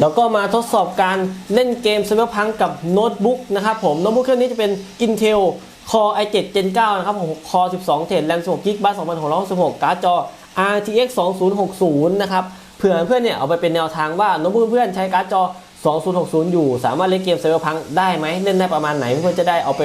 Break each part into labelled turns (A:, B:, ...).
A: แล้วก็มาทดสอบการเล่นเกม Cyberpunk กับโน้ตบุ๊กนะครับผมโน้ตบุ๊กเครื่องนี้จะเป็น Intel Core i7 Gen 9 นะครับผม Core 12 t b แรม 16 g b บัส2666 การ์ดจอ RTX 2060 นะครับ เผื่อเพื่อนเนี่ยเอาไปเป็นแนวทางว่าโน้ตบุ๊กเพื่อนใช้การ์ดจอ 2060 อยู่ สามารถเล่นเกม Cyberpunk ได้ไหมเล่นได้ประมาณไหน เพื่อนจะได้เอาไป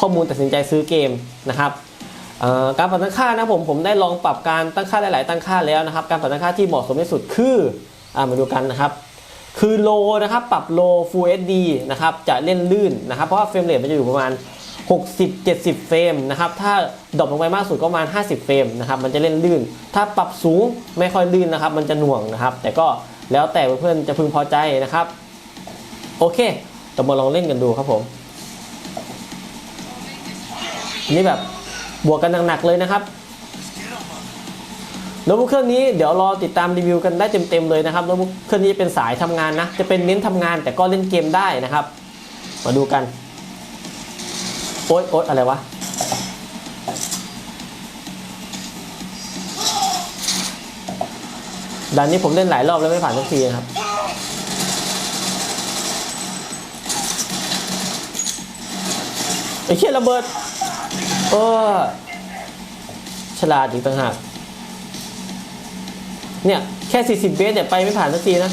A: ข้อมูลตัดสินใจซื้อเกมนะครับการปรับตั้งค่านะผมผมได้ลองปรับการตั้งค่าหลาย ๆ ตั้งค่าแล้วนะครับ การปรับตั้งค่าที่เหมาะสมที่สุดคืออ่ามาดูกันนะครับ คือโลนะครับปรับโล Full HD นะครับจะเล่นลื่นนะครับ เพราะว่าเฟรมเรทมันจะอยู่ประมาณ 60-70 เฟรมนะครับ ถ้าดรอปลงไปมากสุดก็ประมาณ 50 เฟรมนะครับ มันจะเล่นลื่น ถ้าปรับสูงไม่ค่อยลื่นนะครับ มันจะหน่วงนะครับ แต่ก็แล้วแต่เพื่อนๆจะพึงพอใจนะครับ โอเคเรามาลองเล่นกันดูครับผมอันนี่แบบบวกกันหนักๆเลยนะครับ โน้ตบุ๊กเครื่องนี้เดี๋ยวรอติดตามรีวิวกันได้เต็มๆเลยนะครับโน้ตบุ๊กเครื่องนี้เป็นสายทำงานนะจะเป็นเน้นทำงานแต่ก็เล่นเกมได้นะครับ มาดูกันโอ๊ยโอ๊ยอะไรวะด่านนี้ผมเล่นหลายรอบแล้วไม่ผ่านสักทีนะครับ ไอ้เชี่ยระเบิดเออฉลาดอีกต่างหาก เนี่ย แค่ 40 เบสเนี่ยไปไม่ผ่านสักทีนะ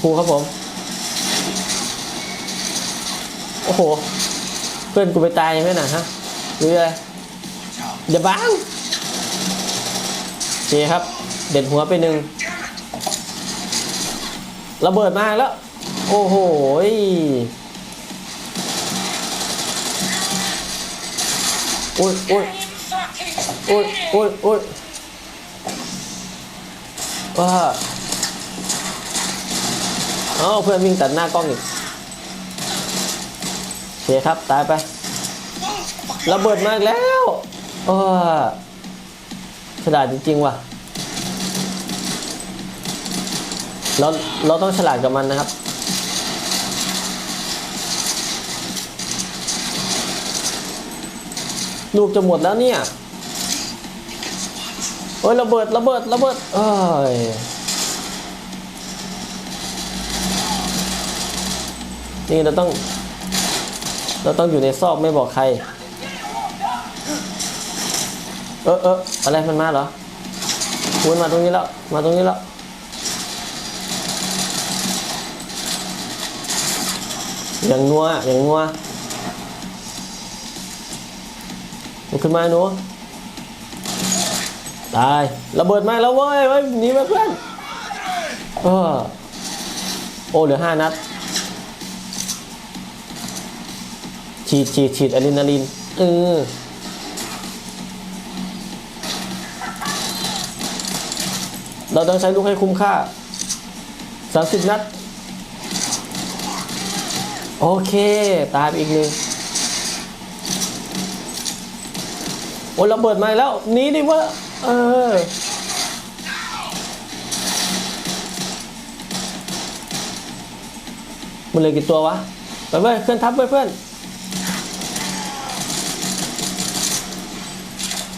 A: ครูครับผม โอ้โห เพื่อนกูไปตายยังไงน่ะฮะหรืออะไรอย่าบ้างโอเคครับ เด็ดหัวไปหนึ่งระเบิดมาแล้ว โอ้โห โอ้ยโอ้ยโอ้ยโอ้ยโอ้ยว้าเอาเพื่อนวิ่งตัดหน้ากล้องอีกโอเคครับ ตายไประเบิดมากแล้วโอ้ยฉลาดจริงๆว่ะเราเราต้องฉลาดกับมันนะครับ ลูกจะหมดแล้วเนี่ยโอ้ยระเบิดระเบิดระเบิดเอ้ยนี่เราต้อง เราต้องอยู่ในซอกไม่บอกใคร เออเอออะไรมันมาเหรอคุณมาตรงนี้แล้วมาตรงนี้แล้วอย่างนัวอย่างนัว ลุกขึ้นมาหนูตายระเบิดมาแล้วเว้ยเว้ยหนีมาเพื่อนเออโอ้เหลือห้านัดฉีดฉีดฉีดอะดรีนาลีนเออเราต้องใช้ลูกให้คุ้มค่า 30 นัด โอเค ตายไปอีกหนึ่ง โอ้ระเบิดมาแล้วนี้ดิวะเออมันเหลยกี่ตัววะไปเว้ยเพื่อนทับเว้ยเพื่อน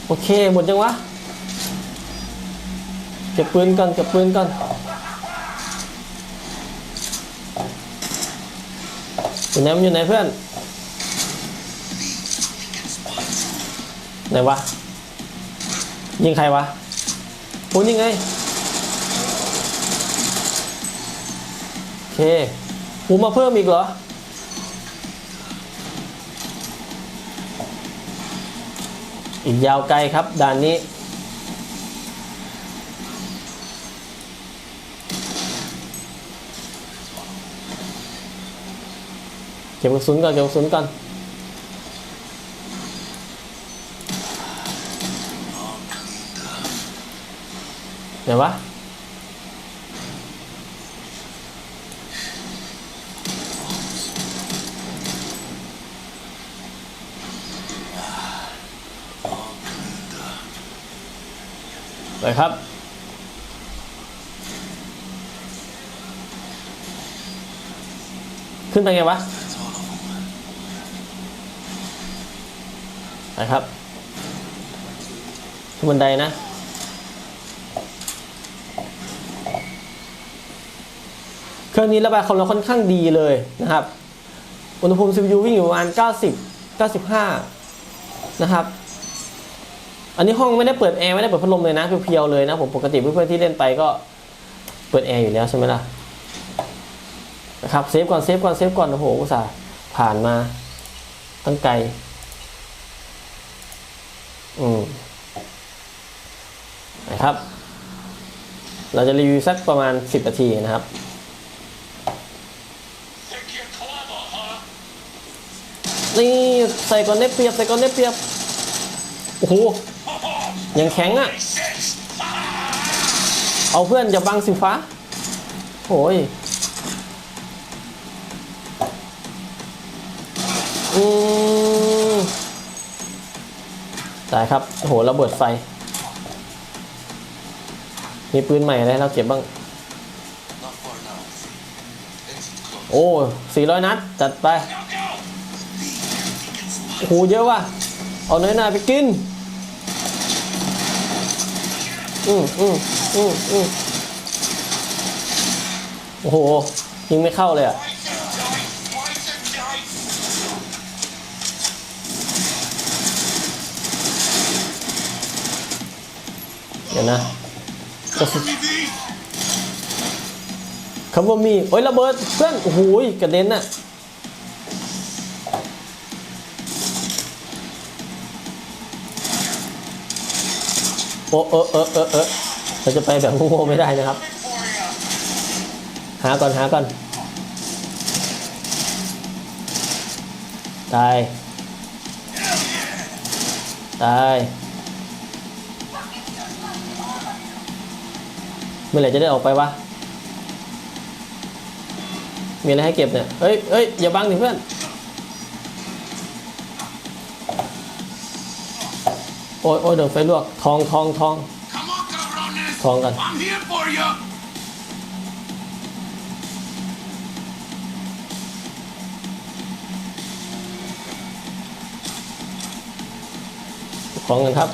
A: โอเคหมดยังวะเก็บปืนก่อนเก็บปืนก่อนอยู่ไหนมันอยู่ไหนเพื่อน ไหนวะ ยิงใครวะโอ้ยิงไง โอเคปูมาเพิ่มอีกเหรอ อีกยาวไกลครับด่านนี้เก็บกระสุนก่อนเก็บกระสุนก่อน ไหนวะไปครับขึ้นไปไงวะ ไปครับขึ้นบันไดนะ เครื่องนี้ระบายความร้อนค่อนข้างดีเลยนะครับ อุณหภูมิ CPU วิ่งอยู่ประมาณ 90 95 นะครับ อันนี้ห้องไม่ได้เปิดแอร์ไม่ได้เปิดพัดลมเลยนะเพียวๆเลยนะผมปกติเพื่อนๆที่เล่นไปก็เปิดแอร์อยู่แล้วใช่ไหมล่ะนะครับเซฟก่อนเซฟก่อนเซฟก่อนโอ้โหอุตส่าห์ผ่านมาตั้งไกลอืมนะครับ เราจะรีวิวสักประมาณ 10นาทีนะครับ นี่ใส่ก่อนได้เปรียบใส่ก่อนได้เปรียบโอ้โหยังแข็งอะ เอาเพื่อนอย่าบังสิฟ้าโอ้ยอืมตายครับโอ้โหระเบิดไฟ มีปืนใหม่อะไรเราเก็บบ้าง โอ้สี่ร้อยนัด จัดไป โหเยอะว่ะ เอาเนื้อหน้าไปกิน อืมอืมอืมอืมโอ้โห ยิงไม่เข้าเลยอะ เดี๋ยวนะคำว่ามี โอ้ยระเบิดเพื่อน โอ้โหกระเด็นน่ะ โอ้เออเออเออเออเราจะไปแบบโง่ๆไม่ได้นะครับ หาก่อนหาก่อนตายตายเมื่อไหร่จะได้ออกไปวะมีอะไรให้เก็บเนี่ยเฮ้ยเฮ้ยอย่าบังดิเพื่อน อ้ยโอ้ยโดนไฟลวกทองทองทองทองกันของกันครับ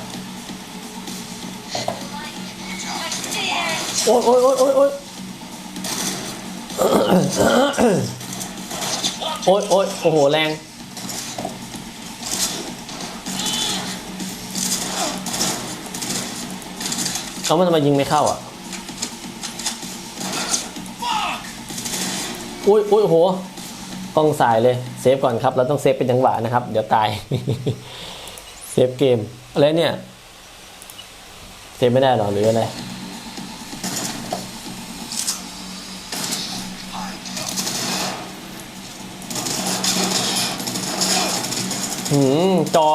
A: โอ้ยโอ้ยโอ้ยโอ้ยโอ้ยโอ้ยโอ้ยโอ้โหแรง เขามันทำไมยิงไม่เข้าอะอุ้ยอุ้ยโอ้โหกล้องสายเลยเซฟก่อนครับเราต้องเซฟเป็นจังหวะนะครับ เดี๋ยวตายเซฟเกมอะไรเนี่ยเซฟไม่ได้หรอหรืออะไรหืมจอ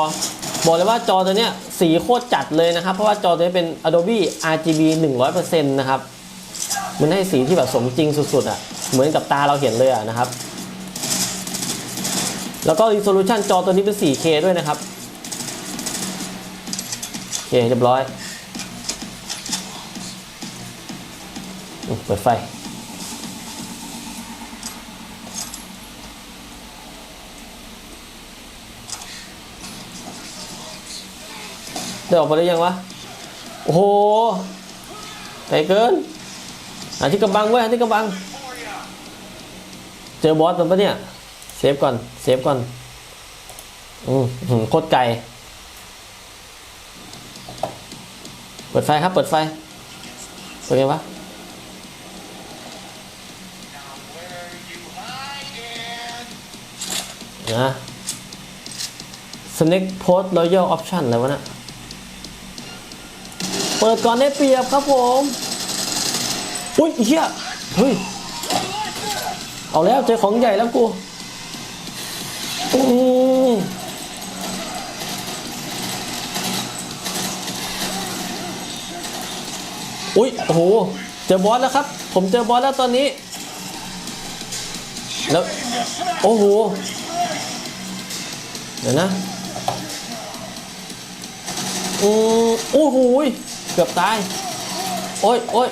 A: บอกเลยว่าจอตัวเนี้ยสีโคตรจัดเลยนะครับ เพราะว่าจอตัวนี้เป็น Adobe RGB 100%นะครับมันให้สีที่แบบสมจริงสุดๆอะเหมือนกับตาเราเห็นเลยอะนะครับ แล้วก็ resolution จอตัวนี้เป็น 4K ด้วยนะครับโอเคเรียบร้อยอเปิดไฟ ได้ออกมาได้ยังวะ โอ้โหไกลเกินหาที่กำบังไว้ยหาที่กำบัง เจอบอสมันปะเนี่ย เซฟก่อน เซฟก่อน อืมอื้อหือโคตรไกล เปิดไฟครับ เปิดไฟ เปิดไงวะ
B: Now where you hiding?
A: นะ Snake Post Royal Option อะไรวะน่ะ เปิดก่อนได้เปรียบครับผมอุ้ยเฮียเฮ้ยเอาแล้วเจอของใหญ่แล้วกูอืมอุ้ยโอ้โหเจอบอสแล้วครับ ผมเจอบอสแล้วตอนนี้ แล้วโอ้โหเดี๋ยวนะอืมโอ้โหย กือบตาย โอ้ยโอ้ย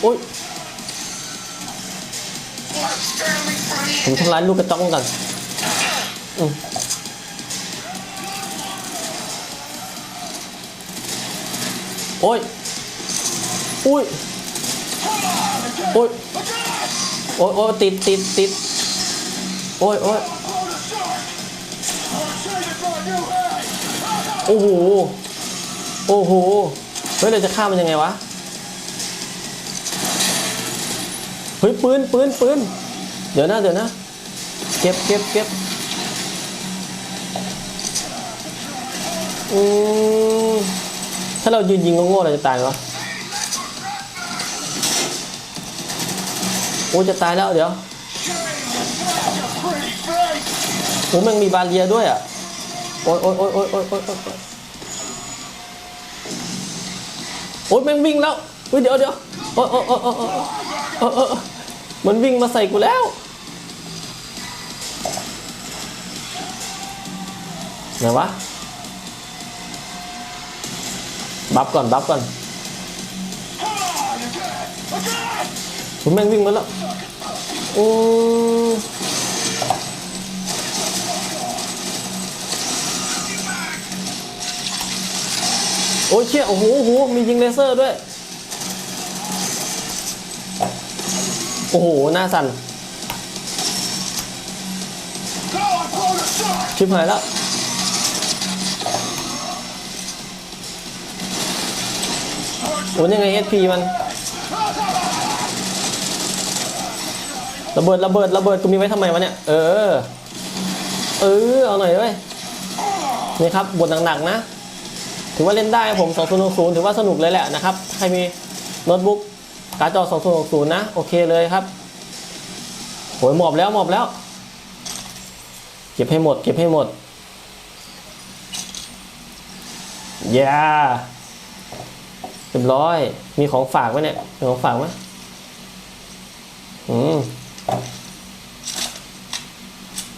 A: โอ้ยผมทำลายลูกกระจ้องก่อนอืมโอ้ยโอ้ยโอ้ยโอ้ยโอ้ยติดติดติดโอ้ยโอ้ยโอ้โห โอ้โห เฮ้ยเราจะฆ่ามันยังไงวะ เฮ้ยปืนปืนปืนเดี๋ยวนะเดี๋ยวนะ เก็บเก็บเก็บอืมถ้าเรายืนยิงโง่ๆเราจะตายไหมวะโอ้จะตายแล้วเดี๋ยวโอ้แมันมีบาเรียด้วยอะ โอ้ยโอ้ยโอ้ยโอ้ยโอ้ย โอ้ยแม่งวิ่งแล้วเฮ้เดี๋ยวเดี๋ยวโอ้ยโอ้ยโอ้ยโอ้ยโอ้โอ้โอ้ยมันวิ่งมาใส่กูแล้วไหนวะบัฟก่อนบัฟก่อนผมแม่งวิ่งมาแล้วโอ้ โอ้ยเชี่ยโอ้โหโอ้โหมียิงเลเซอร์ด้วย โอ้โห หน้าสั่น ชิบหายแล้ว โอ้ยยังไง SP มัน ระเบิด ระเบิด ระเบิด กูมีไว้ทำไมวะเนี่ย เออ เออ เอาหน่อยเว้ยนี่ครับ บทหนักๆนะ ถือว่าเล่นได้ครับผม2060 ถือว่าสนุกเลยแหละนะครับ ใครมีโน้ตบุ๊กการ์ดจอ 2060 นะ โอเคเลยครับโหยหมอบแล้วหมอบแล้ว เก็บให้หมด เก็บให้หมดอย่าเรียบร้อย มีของฝากไหมเนี่ย มีของฝากไหมอืม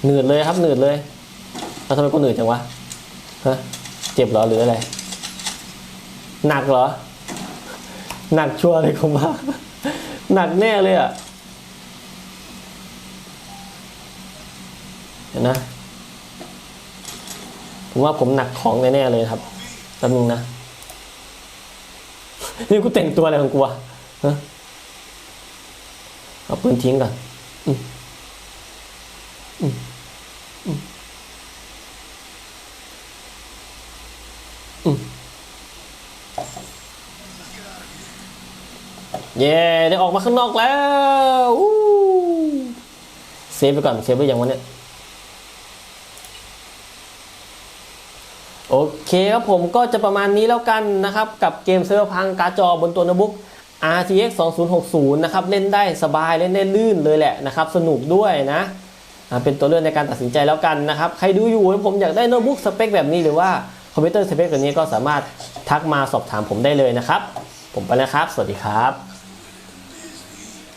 A: หนืดเลยครับหนืดเลยแล้วทำไมกูหนืดจังวะ ฮะ เจ็บหรอหรืออะไร หนักเหรอ หนักชัวร์เลยผมว่าหนักแน่เลยอะเห็นนะผมว่าผมหนักของแน่ๆเลยครับแป๊บนึงนะ นี่กูแต่งตัวอะไรของกูอะฮะเอาปืนทิ้งก่อนอืมอืมอืม เย้ได้ออกมาข้างนอกแล้วเซฟไปก่อนเซฟไปยังวันนี้โอเคครับผมก็จะประมาณนี้แล้วกันนะครับ กับเกมเซิร์ฟพังการ์จอบนตัวโน้ตบุ๊ก RTX 2060 นะครับ เล่นได้สบายเล่นได้ลื่นเลยแหละนะครับ สนุกด้วยนะเป็นตัวเลือกในการตัดสินใจแล้วกันนะครับ ใครดูอยู่แล้วผมอยากได้โน้ตบุ๊กสเปคแบบนี้หรือว่าคอมพิวเตอร์สเปคแบบนี้ก็สามารถทักมาสอบถามผมได้เลยนะครับ ผมไปแล้วครับ สวัสดีครับ